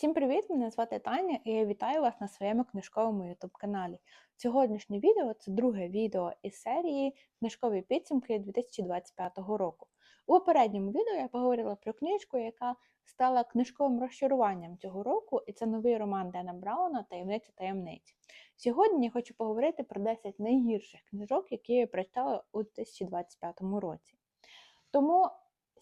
Всім привіт! Мене звати Таня і я вітаю вас на своєму книжковому YouTube каналі. Сьогоднішнє відео це друге відео із серії Книжкові підсумки 2025 року. У попередньому відео я поговорила про книжку, яка стала книжковим розчаруванням цього року, і це новий роман Дена Брауна Таємниця таємниць. Сьогодні я хочу поговорити про 10 найгірших книжок, які я прочитала у 2025 році. Тому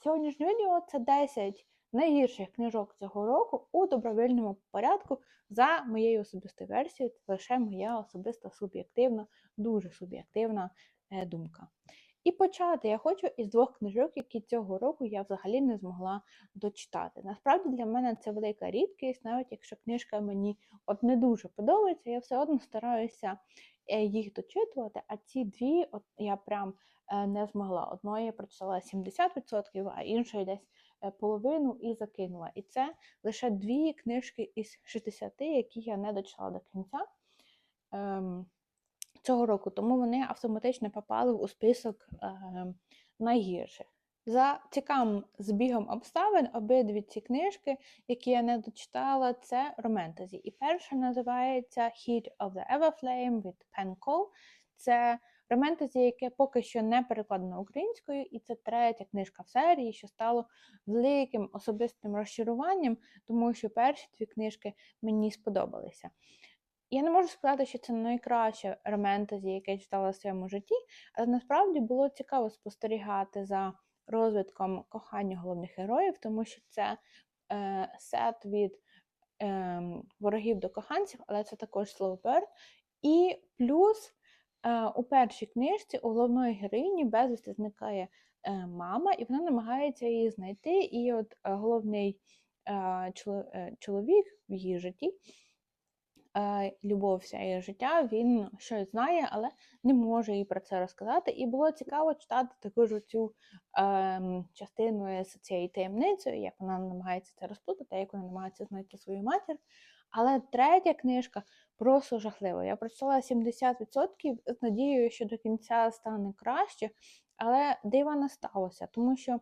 сьогоднішнє відео це 10 найгірших книжок цього року у добровільному порядку за моєю особистою версією. Це лише моя особиста суб'єктивна, дуже суб'єктивна е, думка. І почати я хочу із двох книжок, які цього року я взагалі не змогла дочитати. Насправді для мене це велика рідкість, навіть якщо книжка мені от не дуже подобається, я все одно стараюся е, їх дочитувати, а ці дві от я прям е, не змогла. Одної я прочитала 70%, а іншої десь половину і закинула. І це лише дві книжки із 60, які я не дочитала до кінця ем, цього року, тому вони автоматично попали у список ем, найгірших. За цікавим збігом обставин обидві ці книжки, які я не дочитала, це романтазі. І перша називається Heat of the Everflame від Penn Cole. Це Романтезі, яке поки що не перекладено українською, і це третя книжка в серії, що стало великим особистим розчаруванням, тому що перші дві книжки мені сподобалися. Я не можу сказати, що це найкраще романтезі, яке я читала в своєму житті, але насправді було цікаво спостерігати за розвитком кохання головних героїв, тому що це е, сет від е, ворогів до коханців, але це також слово Bird. І плюс у першій книжці у головної героїні безвісти зникає е, мама, і вона намагається її знайти. І от е, головний чоловік в її житті, любов вся її життя, він щось знає, але не може їй про це розказати. І було цікаво читати таку ж цю частину з цією таємницею, як вона намагається це розплутати, як вона намагається знайти свою матір. Але третя книжка просто жахлива. Я прочитала 70% з надією, що до кінця стане краще, але дива не сталося, тому що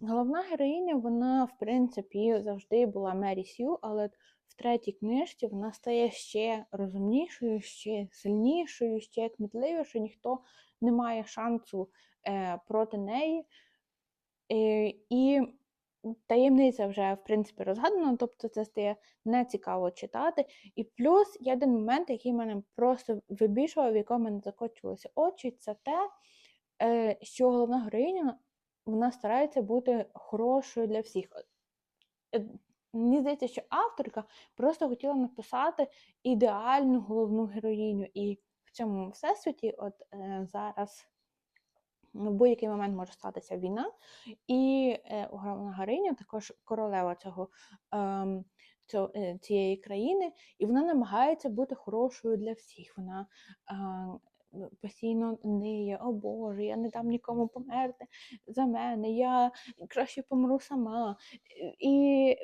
головна героїня, вона, в принципі, завжди була Мері Сью, але в третій книжці вона стає ще розумнішою, ще сильнішою, ще кмітливішою, ніхто не має шансу е, проти неї. Е, і таємниця вже, в принципі, розгадана, тобто це стає нецікаво читати. І плюс є один момент, який мене просто вибішував, в якому мене закочувалися очі, це те, е, що головна героїня вона старається бути хорошою для всіх. Е, мені здається, що авторка просто хотіла написати ідеальну головну героїню. І в цьому всесвіті, от е, зараз в будь-який момент може статися війна, і е, головна Гариня також королева цього. Е, Цієї країни, і вона намагається бути хорошою для всіх. Вона е, постійно ниє, о Боже, я не дам нікому померти за мене, я краще помру сама. І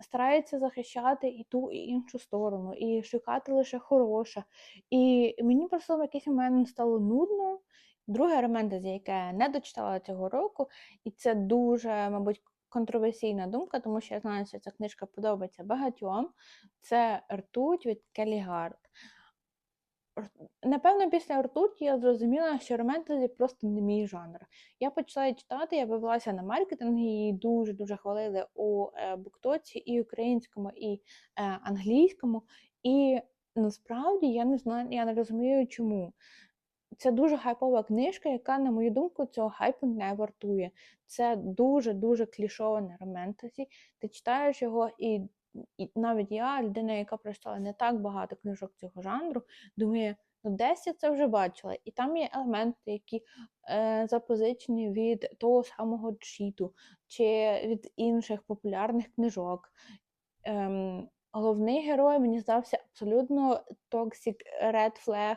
старається захищати і ту, і іншу сторону, і шукати лише хороше. І мені просто в якийсь момент стало нудно, Друге романтезі, яке не дочитала цього року, і це дуже, мабуть, контроверсійна думка, тому що я знаю, що ця книжка подобається багатьом. Це Ртуть від Келі Гард. Напевно, після ртуті я зрозуміла, що романтезі просто не мій жанр. Я почала читати, я вивелася на маркетинг, її дуже-дуже хвалили у е, буктоці і українському, і е, англійському. І насправді я не знаю, я не розумію, чому. Це дуже хайпова книжка, яка, на мою думку, цього хайпу не вартує. Це дуже-дуже клішоване романтазі. Ти читаєш його, і і навіть я, людина, яка прочитала не так багато книжок цього жанру, думає, ну десь я це вже бачила. І там є елементи, які е, запозичені від того самого чіту чи від інших популярних книжок. Ем, Головний герой мені здався абсолютно токсик, red flag,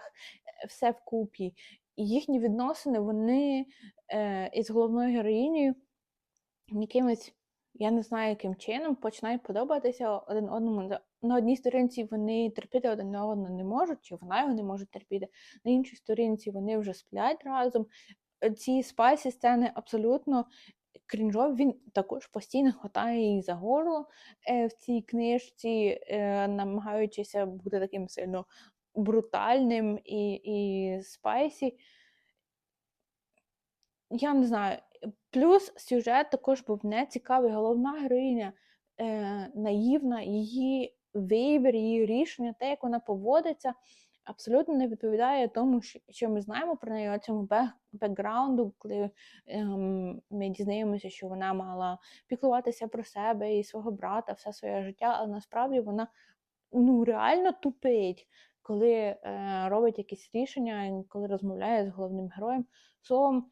все вкупі. І їхні відносини, вони е, із головною героїнею якимось, я не знаю, яким чином починають подобатися один одному. На одній сторінці вони терпіти один одного не можуть, чи вона його не може терпіти, на іншій сторінці вони вже сплять разом. Ці спайсі сцени абсолютно крінжовий, він також постійно хватає її за горло е, в цій книжці, е, намагаючися бути таким сильно брутальним і, і спайсі. Я не знаю. Плюс сюжет також був нецікавий. Головна героїня е, наївна, її вибір, її рішення, те, як вона поводиться, абсолютно не відповідає тому, що ми знаємо про неї цьому бекграунду, коли ем, ми дізнаємося, що вона мала піклуватися про себе і свого брата все своє життя, але насправді вона ну, реально тупить. Коли е, робить якісь рішення, коли розмовляє з головним героєм. Словом,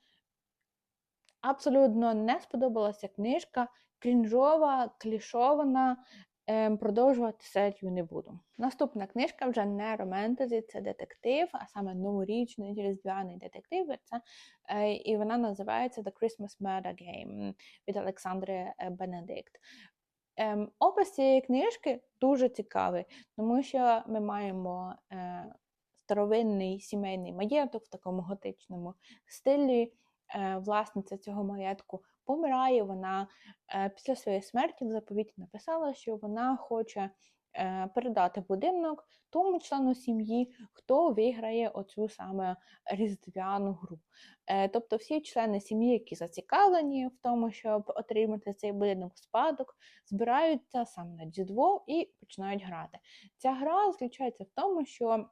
абсолютно не сподобалася книжка, крінжова, клішована. Ем, продовжувати серію не буду. Наступна книжка вже не романтезі, це детектив, а саме новорічний різдвяний детектив. Це, е, І вона називається The Christmas Murder Game від Олександри е, Бенедикт. Ем, опис цієї книжки дуже цікавий, тому що ми маємо е, старовинний сімейний маєток в такому готичному стилі. Власниця цього маєтку помирає. Вона е, після своєї смерті в заповіті написала, що вона хоче е, передати будинок тому члену сім'ї, хто виграє оцю саме різдвяну гру. Тобто всі члени сім'ї, які зацікавлені в тому, щоб отримати цей будинок в спадок, збираються саме на Дідво і починають грати. Ця гра заключається в тому, що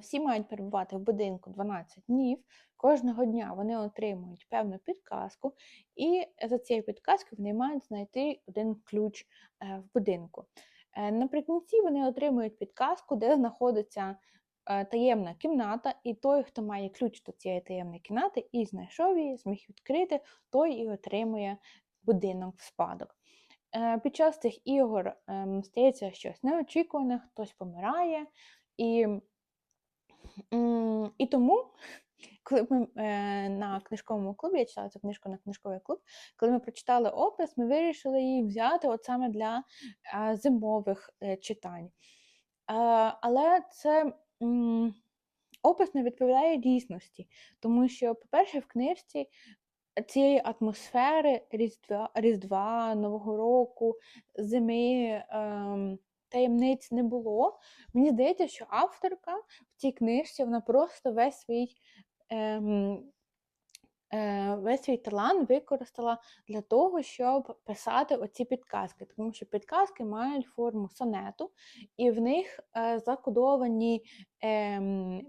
всі мають перебувати в будинку 12 днів. Кожного дня вони отримують певну підказку, і за цією підказкою вони мають знайти один ключ е, в будинку. Е, наприкінці вони отримують підказку, де знаходиться е, таємна кімната, і той, хто має ключ до цієї таємної кімнати і знайшов її, зміг відкрити, той і отримує будинок в спадок. Під час цих ігор ем, стається щось неочікуване, хтось помирає. і і тому, коли ми е, на книжковому клубі, я читала цю книжку на книжковий клуб, коли ми прочитали опис, ми вирішили її взяти от саме для е, зимових е, читань. Але це опис не відповідає дійсності, тому що, по-перше, в книжці цієї атмосфери Різдва, Різдва Нового року, зими. Ем, таємниць не було. Мені здається, що авторка в цій книжці вона просто весь свій е, весь свій талант використала для того, щоб писати оці підказки, тому що підказки мають форму сонету, і в них е, закодовані е,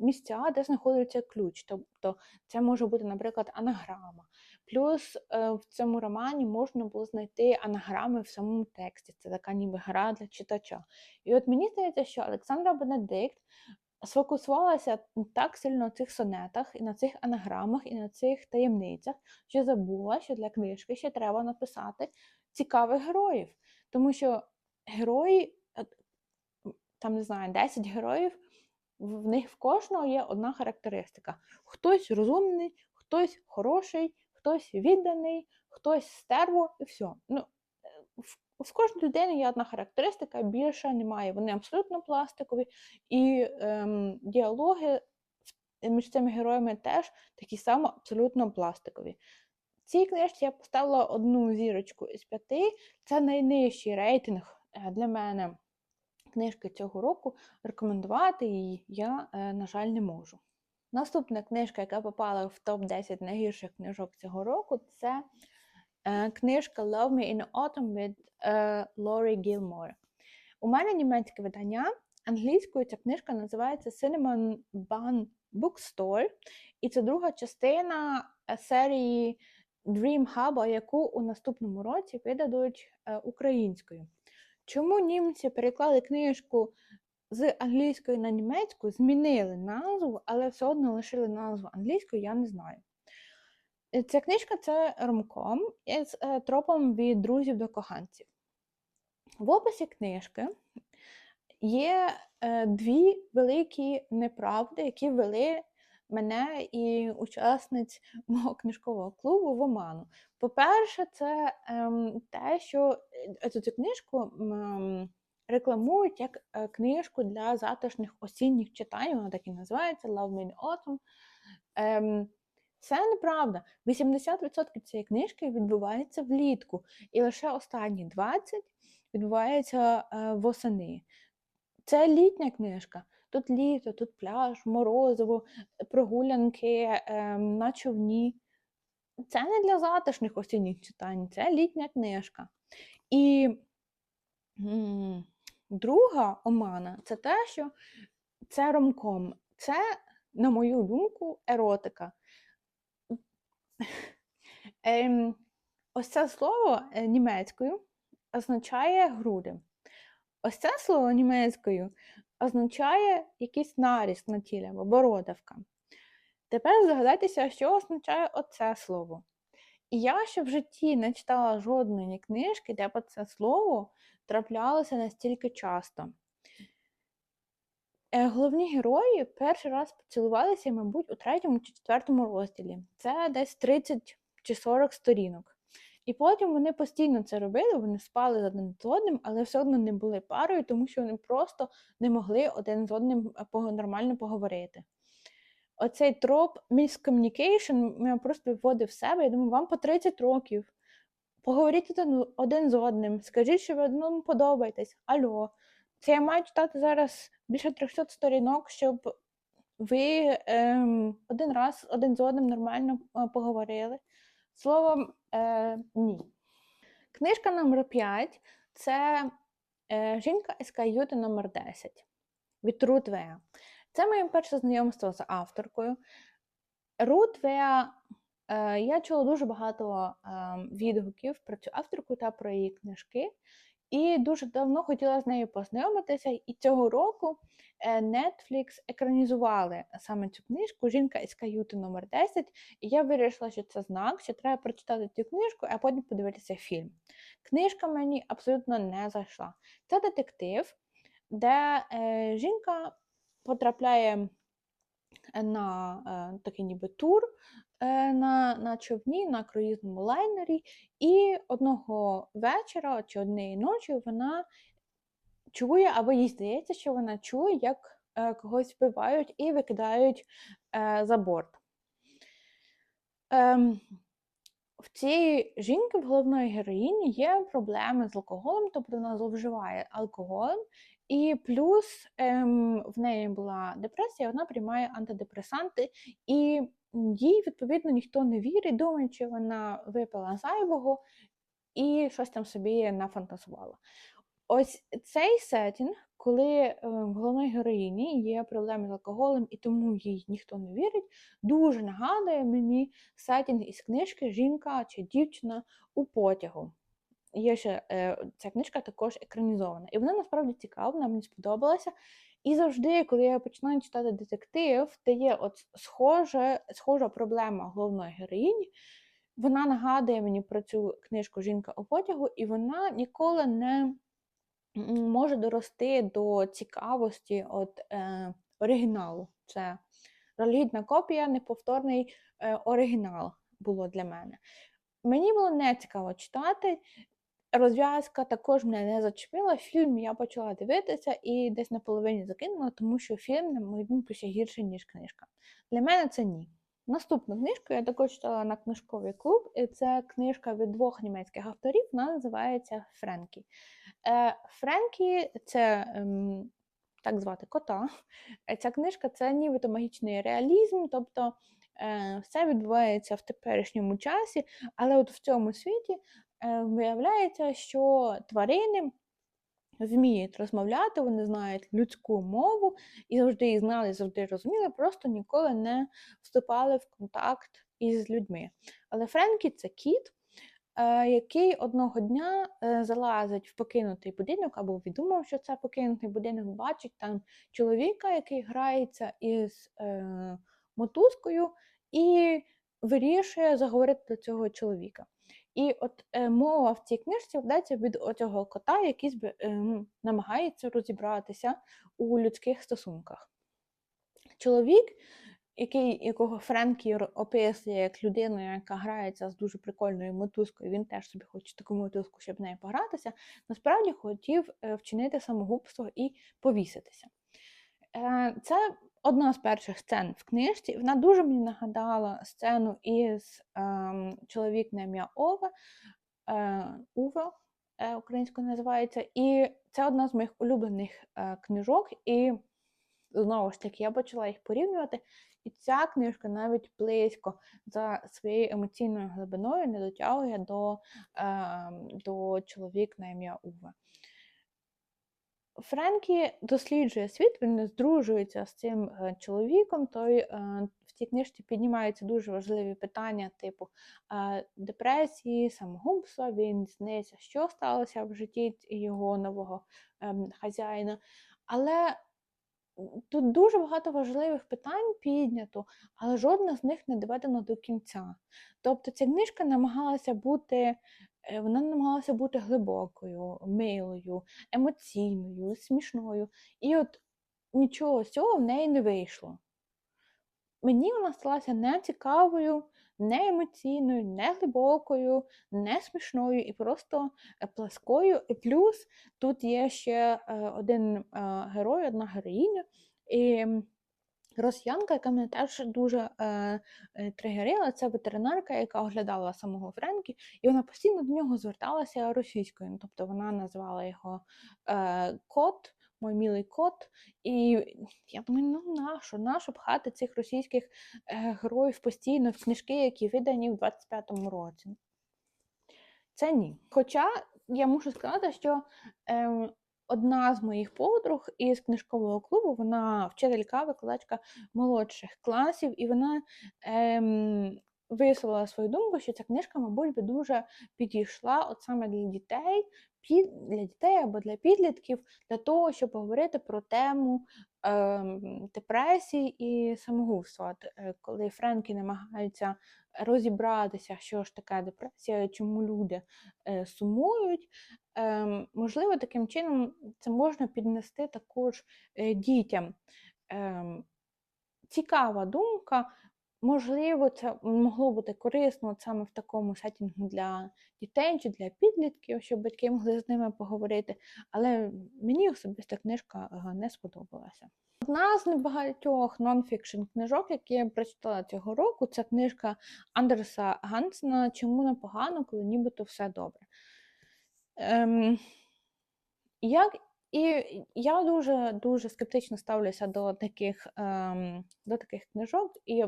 місця, де знаходиться ключ. Тобто це може бути, наприклад, анаграма. Плюс е, в цьому романі можна було знайти анаграми в самому тексті. Це така ніби гра для читача. І от мені здається, що Олександра Бенедикт сфокусувалася так сильно на цих сонетах, і на цих анаграмах, і на цих таємницях, що забула, що для книжки ще треба написати цікавих героїв. Тому що герої, е, там не знаю, 10 героїв, в них в кожного є одна характеристика: хтось розумний, хтось хороший хтось відданий, хтось стерво і все. Ну, в, кожної людини є одна характеристика, більше немає. Вони абсолютно пластикові, і ем, діалоги між цими героями теж такі само абсолютно пластикові. Цій книжці я поставила одну зірочку із п'яти. Це найнижчий рейтинг е, для мене книжки цього року. Рекомендувати її я, е, на жаль, не можу. Наступна книжка, яка попала в топ-10 найгірших книжок цього року, це книжка Love Me in Autumn від е, Лорі Гілмор. У мене німецьке видання. Англійською ця книжка називається Cinnamon Bun Bookstore, і це друга частина е, серії Dream Hub, яку у наступному році видадуть е, українською. Чому німці переклали книжку з англійської на німецьку змінили назву, але все одно лишили назву англійською, я не знаю. Е, ця книжка це ромком із е, тропом від друзів до коханців. В описі книжки є е, дві великі неправди, які вели мене і учасниць мого книжкового клубу в оману. По-перше, це ем, те, що цю книжку. Ем, рекламують як книжку для затишних осінніх читань, вона так і називається Love Me in Autumn. Це неправда. 80% цієї книжки відбувається влітку, і лише останні 20% відбувається е, восени. Це літня книжка. Тут літо, тут пляж, морозиво, прогулянки е, на човні. Це не для затишних осінніх читань, це літня книжка. І друга омана це те, що це ромком. Це, на мою думку, еротика. Ем, ось це слово е, німецькою означає груди. Ось це слово німецькою означає якийсь наріст на тілі або бородавка. Тепер здогадайтеся, що означає оце слово. І я ще в житті не читала жодної книжки, де б це слово траплялося настільки часто. Е, Головні герої перший раз поцілувалися, мабуть, у третьому чи четвертому розділі. Це десь 30 чи 40 сторінок. І потім вони постійно це робили, вони спали один з одним, але все одно не були парою, тому що вони просто не могли один з одним е, нормально поговорити. Оцей троп miscommunication мене просто вводив в себе. Я думаю, вам по 30 років. Поговоріть один, з одним, скажіть, що ви одному подобаєтесь. Алло. Це я маю читати зараз більше 300 сторінок, щоб ви ем, один раз один з одним нормально е, поговорили. Словом, е, ні. Книжка номер 5 це е, Жінка із каюти номер 10 від Рут Веа. Це моє перше знайомство з авторкою. Рут Веа, е, я чула дуже багато е, відгуків про цю авторку та про її книжки. І дуже давно хотіла з нею познайомитися, і цього року е, Netflix екранізували саме цю книжку Жінка із каюти номер 10 І я вирішила, що це знак, що треба прочитати цю книжку, а потім подивитися фільм. Книжка мені абсолютно не зайшла. Це детектив, де е, жінка потрапляє на е, такий ніби тур е, на, на човні, на круїзному лайнері, і одного вечора чи однієї ночі вона чує, або їй здається, що вона чує, як е, когось вбивають і викидають за борт. Ем, в цієї жінки, в головної героїні, є проблеми з алкоголем, тобто вона зловживає алкоголем, і плюс ем, в неї була депресія, вона приймає антидепресанти, і їй, відповідно, ніхто не вірить, думає, що вона випила зайвого і щось там собі нафантазувала. Ось цей сетінг, коли е, в головної героїні є проблеми з алкоголем, і тому їй ніхто не вірить, дуже нагадує мені сетінг із книжки Жінка чи дівчина у потягу. Є ще е, ця книжка також екранізована. І вона насправді цікава, вона мені сподобалася. І завжди, коли я починаю читати детектив, де є от схоже, схожа проблема головної героїні, вона нагадує мені про цю книжку Жінка у потягу, і вона ніколи не може дорости до цікавості от, е, оригіналу. Це релігідна копія, неповторний е, оригінал було для мене. Мені було не цікаво читати. Розв'язка також мене не зачепила. Фільм я почала дивитися і десь на половині закинула, тому що фільм, на мою думку, ще гірший, ніж книжка. Для мене це ні. Наступну книжку я також читала на книжковий клуб, і це книжка від двох німецьких авторів, вона називається Френкі. Е, Френкі це ем, так звати кота. Е, Ця книжка це нібито магічний реалізм, тобто е, все відбувається в теперішньому часі, але от в цьому світі виявляється, що тварини вміють розмовляти, вони знають людську мову і завжди її знали, завжди розуміли, просто ніколи не вступали в контакт із людьми. Але Френкі це кіт, е, який одного дня е, залазить в покинутий будинок або відумав, що це покинутий будинок, бачить там чоловіка, який грається із е, мотузкою, і вирішує заговорити до цього чоловіка. І от е, мова в цій книжці ведеться від оцього кота, який е, намагається розібратися у людських стосунках. Чоловік, який, якого Френкі описує як людину, яка грається з дуже прикольною мотузкою, він теж собі хоче таку мотузку, щоб в нею погратися, насправді хотів е, вчинити самогубство і повіситися. Е, Це одна з перших сцен в книжці. Вона дуже мені нагадала сцену із ем, чоловік на ім'я Ове, е, Уве, е, українською називається. І це одна з моїх улюблених е, книжок. І знову ж таки, я почала їх порівнювати. І ця книжка навіть близько за своєю емоційною глибиною не дотягує до, е, до чоловік на ім'я Уве. Френкі досліджує світ, він здружується з цим е, чоловіком. Той е, в цій книжці піднімаються дуже важливі питання, типу е, депресії, самогубства. Він дізнається, що сталося в житті його нового ем, хазяїна. Але тут дуже багато важливих питань піднято, але жодна з них не доведена до кінця. Тобто ця книжка намагалася бути вона намагалася бути глибокою, милою, емоційною, смішною. І от нічого з цього в неї не вийшло. Мені вона сталася не цікавою, не емоційною, не глибокою, не смішною і просто е, пласкою. І плюс тут є ще е, один герой, одна героїня. І Росіянка, яка мене теж дуже е, е, тригерила, це ветеринарка, яка оглядала самого Френкі, і вона постійно до нього зверталася російською. Тобто вона назвала його е, кот, мой мілий кот. І я думаю, ну нащо, нащо пхати цих російських е, героїв постійно в книжки, які видані в 25-му році? Це ні. Хоча я мушу сказати, що е, одна з моїх подруг із книжкового клубу, вона вчителька, викладачка молодших класів, і вона ем, висловила свою думку, що ця книжка, мабуть, би дуже підійшла от саме для дітей, під, для дітей або для підлітків, для того, щоб говорити про тему е, депресії і самогубства. Е, коли Френкі намагаються розібратися, що ж таке депресія, чому люди е, сумують. Е, можливо, таким чином це можна піднести також е, дітям. Е, Цікава думка. Можливо, це могло бути корисно саме в такому сетінгу для дітей чи для підлітків, щоб батьки могли з ними поговорити. Але мені особисто книжка е, не сподобалася. Одна з небагатьох нонфікшн книжок, які я прочитала цього року, це книжка Андерса Гансена Чому непогано, коли нібито все добре. Ем, як і я дуже дуже скептично ставлюся до таких ем, до таких книжок, і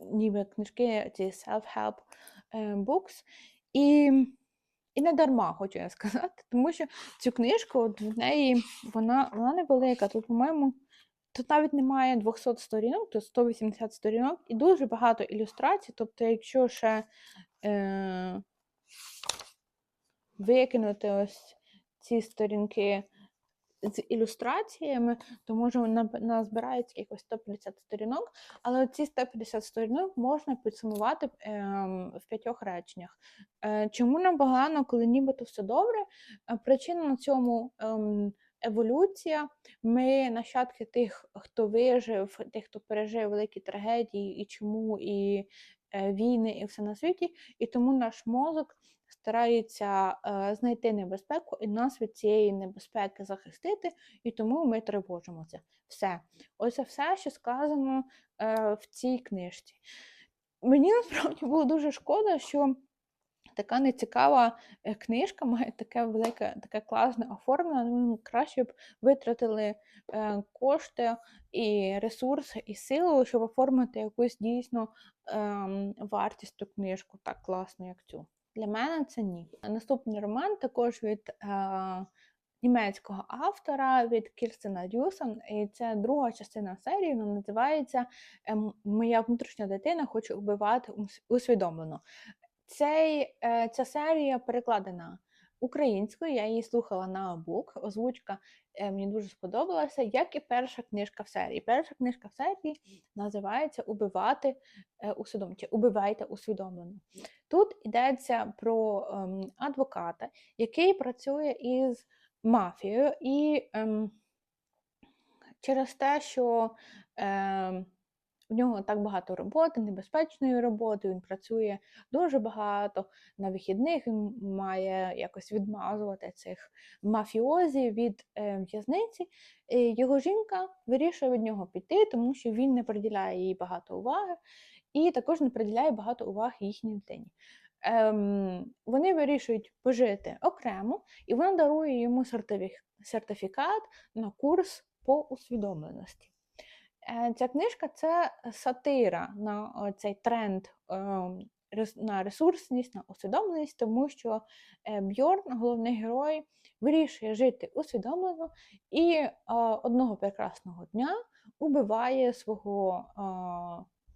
ніби книжки ці self-help ем, books. І і не дарма, хочу я сказати, тому що цю книжку от в неї вона вона невелика. Тут, по-моєму, тут навіть немає 200 сторінок, тут 180 сторінок і дуже багато ілюстрацій. Тобто, якщо ще е, викинути ось ці сторінки з ілюстраціями, то може назбирається якось 150 сторінок, але ці 150 сторінок можна підсумувати ем, в п'ятьох реченнях. Е, чому нам погано, коли нібито все добре? Е, причина на цьому. Ем, еволюція, ми нащадки тих, хто вижив, тих, хто пережив великі трагедії, і чому, і е, війни, і все на світі, і тому наш мозок старається е, знайти небезпеку і нас від цієї небезпеки захистити, і тому ми тривожимося. Все. Ось все, що сказано е, в цій книжці. Мені насправді було дуже шкода, що. Така нецікава е, книжка має таке велике, таке класне оформлення. Ми краще б витратили кошти і ресурси, і силу, щоб оформити якусь дійсно е, вартісту книжку так класно, як цю. Для мене це ні. Наступний роман також від е, німецького автора від Кірстена Дюсон, і це друга частина серії, вона називається е, Моя внутрішня дитина хоче вбивати усвідомлено. Цей, е, Ця серія перекладена українською, я її слухала на бук, озвучка мені дуже сподобалася, як і перша книжка в серії. Перша книжка в серії називається Убивати е, усвідомлено, чи Убивайте усвідомлено. Тут йдеться про ем, адвоката, який працює із мафією, і ем, через те, що ем, У нього так багато роботи, небезпечної роботи. Він працює дуже багато. На вихідних він має якось відмазувати цих мафіозі від е, в'язниці. Його жінка вирішує від нього піти, тому що він не приділяє їй багато уваги, і також не приділяє багато уваги їхній дитині. Ем, вони вирішують пожити окремо, і вона дарує йому сертифікат на курс по усвідомленості. Е, Ця книжка це сатира на цей тренд ем, на ресурсність, на усвідомленість, тому що е, Бьорн, головний герой, вирішує жити усвідомлено і е, одного прекрасного дня убиває свого е,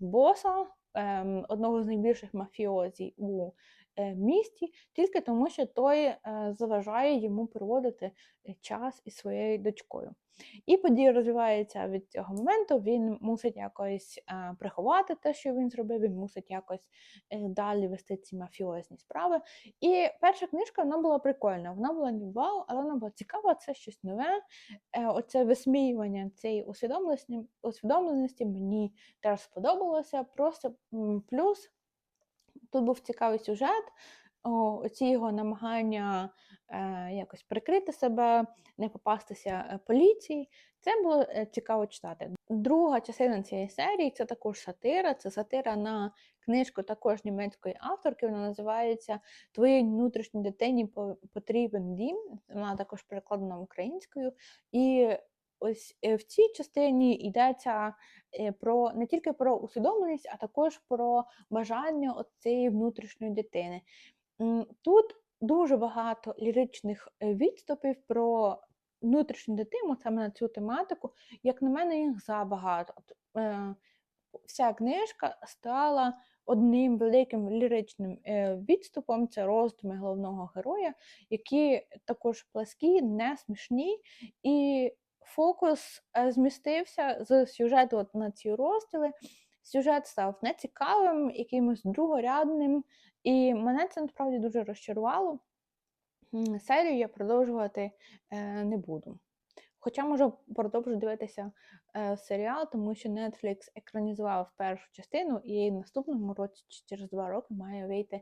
боса, ем, одного з найбільших мафіозі у е, місті, тільки тому, що той е, заважає йому проводити е, час із своєю дочкою. І подія розвивається від цього моменту. Він мусить якось е, приховати те, що він зробив, він мусить якось е, далі вести ці мафіозні справи. І перша книжка вона була прикольна. Вона була не вау, але вона була цікава, це щось нове. Е, оце висміювання цієї усвідомленості, усвідомленості мені теж сподобалося. Просто плюс тут був цікавий сюжет, о, оці його намагання е, якось прикрити себе, не попастися е, поліції. Це було е, цікаво читати. Друга частина цієї серії це також сатира. Це сатира на книжку також німецької авторки. Вона називається Твоїй внутрішній дитині потрібен дім. Вона також перекладена українською. І ось е, в цій частині йдеться е, про не тільки про усвідомленість, а також про бажання цієї внутрішньої дитини. Тут дуже багато ліричних е, відступів про внутрішню дитину, саме на цю тематику. Як на мене, їх забагато. Вся книжка стала одним великим ліричним відступом. Це роздуми головного героя, які також пласкі, не смішні, і фокус е, змістився з сюжету от на ці розділи. Сюжет став нецікавим, якимось другорядним, і мене це насправді дуже розчарувало. Серію я продовжувати е, не буду. Хоча можу продовжу дивитися е, серіал, тому що Netflix екранізував першу частину, і в наступному році, чи через два роки, має вийти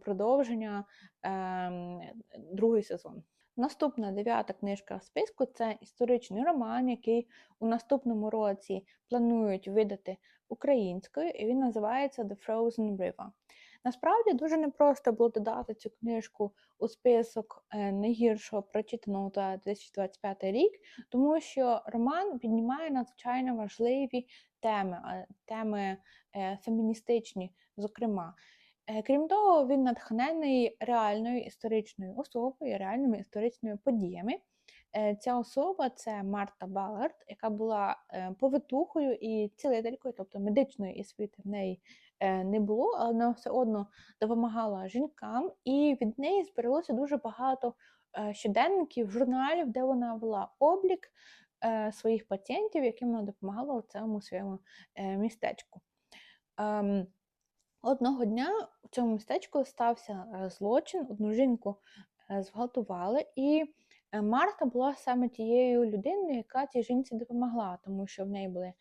продовження е, другий сезон. Наступна дев'ята книжка в списку це історичний роман, який у наступному році планують видати українською, і він називається The Frozen River. Насправді дуже непросто було додати цю книжку у список е, найгіршого прочитаного за 2025 рік, тому що роман піднімає надзвичайно важливі теми, теми е, феміністичні, зокрема. Е, Крім того, він натхнений реальною історичною особою, реальними історичними подіями. Е, Ця особа це Марта Балард, яка була е, повитухою і цілителькою, тобто медичної освіти в неї не було, але вона все одно допомагала жінкам, і від неї збиралося дуже багато щоденників, журналів, де вона вела облік своїх пацієнтів, яким вона допомагала у цьому своєму містечку. Ем, Одного дня у цьому містечку стався е, злочин, одну жінку е, зґвалтували, і е, Марта була саме тією людиною, яка цій жінці допомогла, тому що в неї були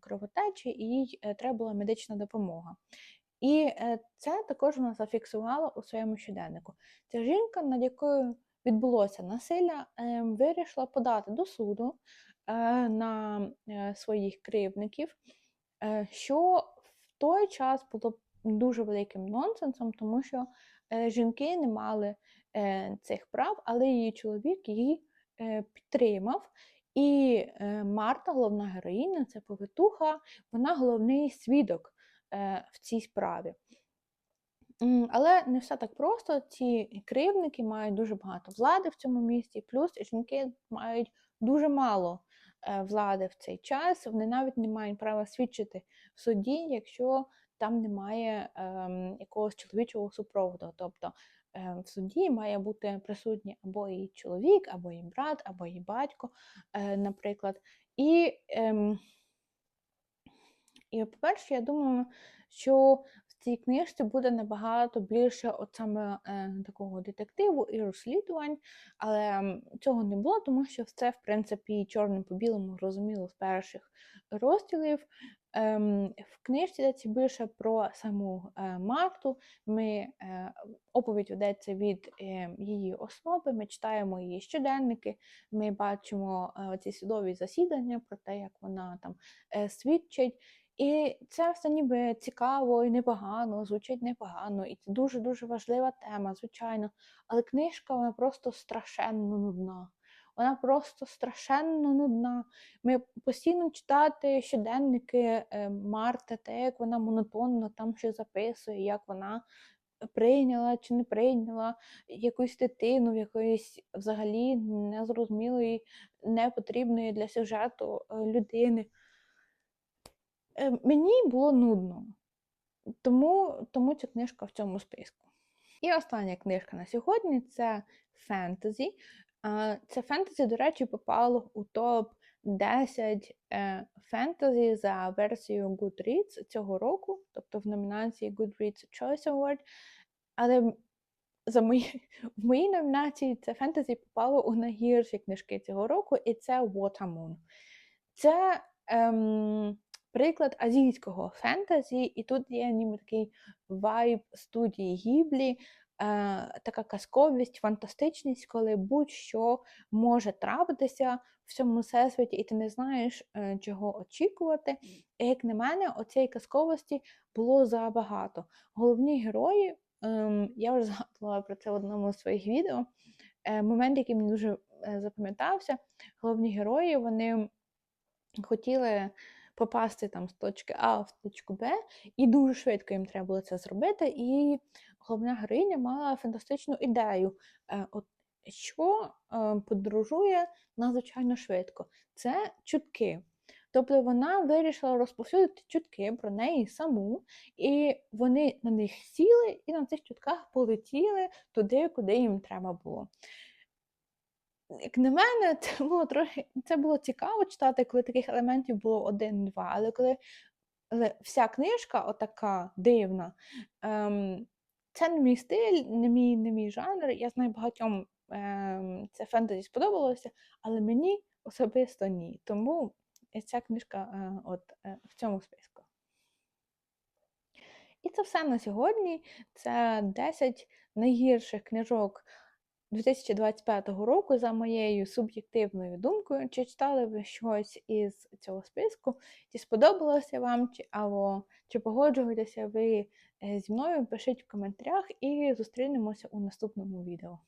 кровотечі і їй треба була медична допомога. І це також вона зафіксувала у своєму щоденнику. Ця жінка, над якою відбулося насилля, е, вирішила подати до суду на своїх кривдників, е, що той час було дуже великим нонсенсом, тому що е, жінки не мали е, цих прав, але її чоловік її е, підтримав. І Марта, головна героїня, це повитуха, вона головний свідок в цій справі. Але не все так просто. Ці кривдники мають дуже багато влади в цьому місті, плюс жінки мають дуже мало влади в цей час. Вони навіть не мають права свідчити в суді, якщо там немає ем, якогось чоловічого супроводу. Тобто е, в суді має бути присутній або її чоловік, або її брат, або її батько, е, наприклад. І, ем, і по-перше, я думаю, що цій книжці буде набагато більше от саме е, такого детективу і розслідувань, але цього не було, тому що все, в принципі, чорним по білому зрозуміло з перших розділів. Ем, в книжці йдеться більше про саму е, Марту. Ми е, оповідь ведеться від е, її особи. Ми читаємо її щоденники. Ми бачимо е, ці судові засідання про те, як вона там е, свідчить. І це все ніби цікаво і непогано, звучить непогано, і це дуже дуже важлива тема, звичайно. Але книжка вона просто страшенно нудна. Вона просто страшенно нудна. Ми постійно читати щоденники е, Марти, те, як вона монотонно там щось записує, як вона прийняла чи не прийняла якусь дитину, в якоїсь взагалі незрозумілої, непотрібної для сюжету е, людини. Е, Мені було нудно, тому, тому ця книжка в цьому списку. І остання книжка на сьогодні це фентезі. Це фентезі, до речі, попало у топ 10 е, фентезі за версією Goodreads цього року, тобто в номінації Goodreads Choice Award. Але за мої, в моїй номінації це фентезі попало у найгірші книжки цього року, і це Watermoon. Це ем, приклад азійського фентезі, і тут є ніби такий вайб студії Гіблі, е, така казковість, фантастичність, коли будь-що може трапитися в цьому всесвіті, і ти не знаєш, е, чого очікувати. І як на мене, оцієї казковості було забагато. Головні герої, ем, я вже згадувала про це в одному з своїх відео. Е, момент, який мені дуже запам'ятався, головні герої вони хотіли попасти там з точки А в точку Б, і дуже швидко їм треба було це зробити. І головна героїня мала фантастичну ідею, е, от що е, подорожує надзвичайно швидко. Це чутки. Тобто вона вирішила розповсюдити чутки про неї саму, і вони на них сіли і на цих чутках полетіли туди, куди їм треба було. Як на мене, це було трохи це було цікаво читати, коли таких елементів було один-два. Але коли але вся книжка отака дивна, ем, це не мій стиль, не мій не мій жанр. Я знаю багатьом ем, це фентезі сподобалося, але мені особисто ні. Тому ця книжка е, от, е, в цьому списку. І це все на сьогодні. Це 10 найгірших книжок 2025 року, за моєю суб'єктивною думкою, чи читали ви щось із цього списку, чи сподобалося вам, чи або чи погоджуєтеся ви е, зі мною, пишіть в коментарях і зустрінемося у наступному відео.